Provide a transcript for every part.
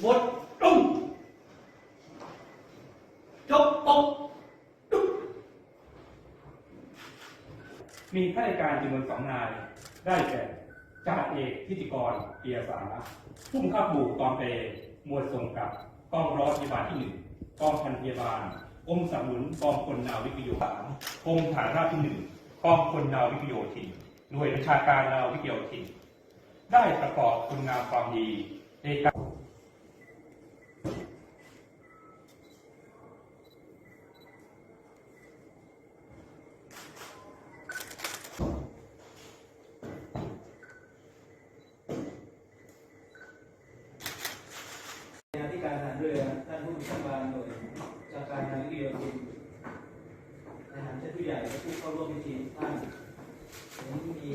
หมดตุ้มจบปกตุ้มมีข้าราชการจำนวนสองนาย ได้แก่จ่าเอกพิธีกรเปียสาผู้บังคับหมู่กองเปมวดส่งกับกองร้อยพยาบาลที่หนึ่งกองพันพยาบาลกรมสนับสนุนกองพลนาวิกโยธินกรมฐานราบที่หนึ่งกองพลนาวิกโยธินหน่วยบัญชาการนาวิกโยธินได้ประกอบคุณงามความดีในการ ในที่การทหารเรือท่านผู้บัญชาการหน่วยจาก การนาวิกโยธินทหารชั้นผู้ใหญ่และผู้เข้าร่วมพิธีท่านผมมี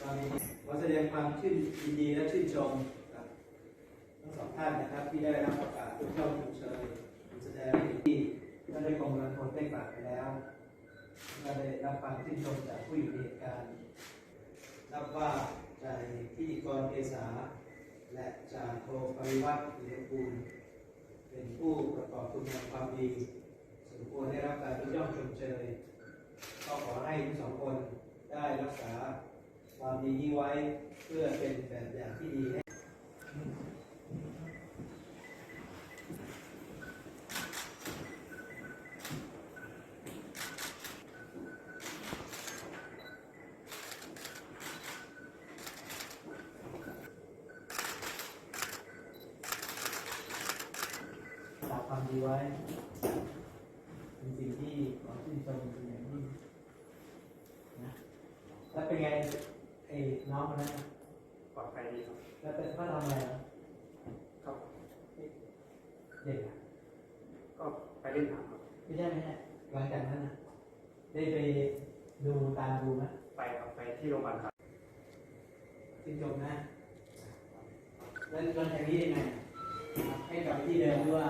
ความยินดีขอแสดงความชื่นยินดีและชื่นชมกับทั้งสองท่านนะครับ ที่ได้รับประกาศยกย่องชมเชยแสดงที่ท่านได้กรมกำลังพลได้กล่าวไปแล้วก็ได้รับความชื่นชมจากผู้อยู่ในเหตุการณ์นับว่าจพิธีกรเกษาและจากโทปริวัติเหลือกูลเป็นผู้ประกอบคุณงามความดี ควรได้รับการยกย่องชมเชยก็ขอให้ทั้งสองคนได้รักษาความดีนี้ไว้เพื่อเป็นแบบอย่างที่ดีให้ฝากความดีไว้เป็นสิ่งที่ขอชื่นชมเป็นอย่างยิ่งนะ แล้วเป็นไงไอ้น้องคนนั้นนะปลอดภัยดีครับแล้วเป็นเขาทำอะไรอะครับเด็กอะก็ไปเล่นน้ำครับไม่ใช่ไม่ใช่หลังจากนั้นนะได้ไปดูตามดูไหมไปครับไปที่โรงพยาบาลครับชื่นชมนะ แล้วหลังจากนี้ยังไงให้กลับไปที่เดิมหรือว่า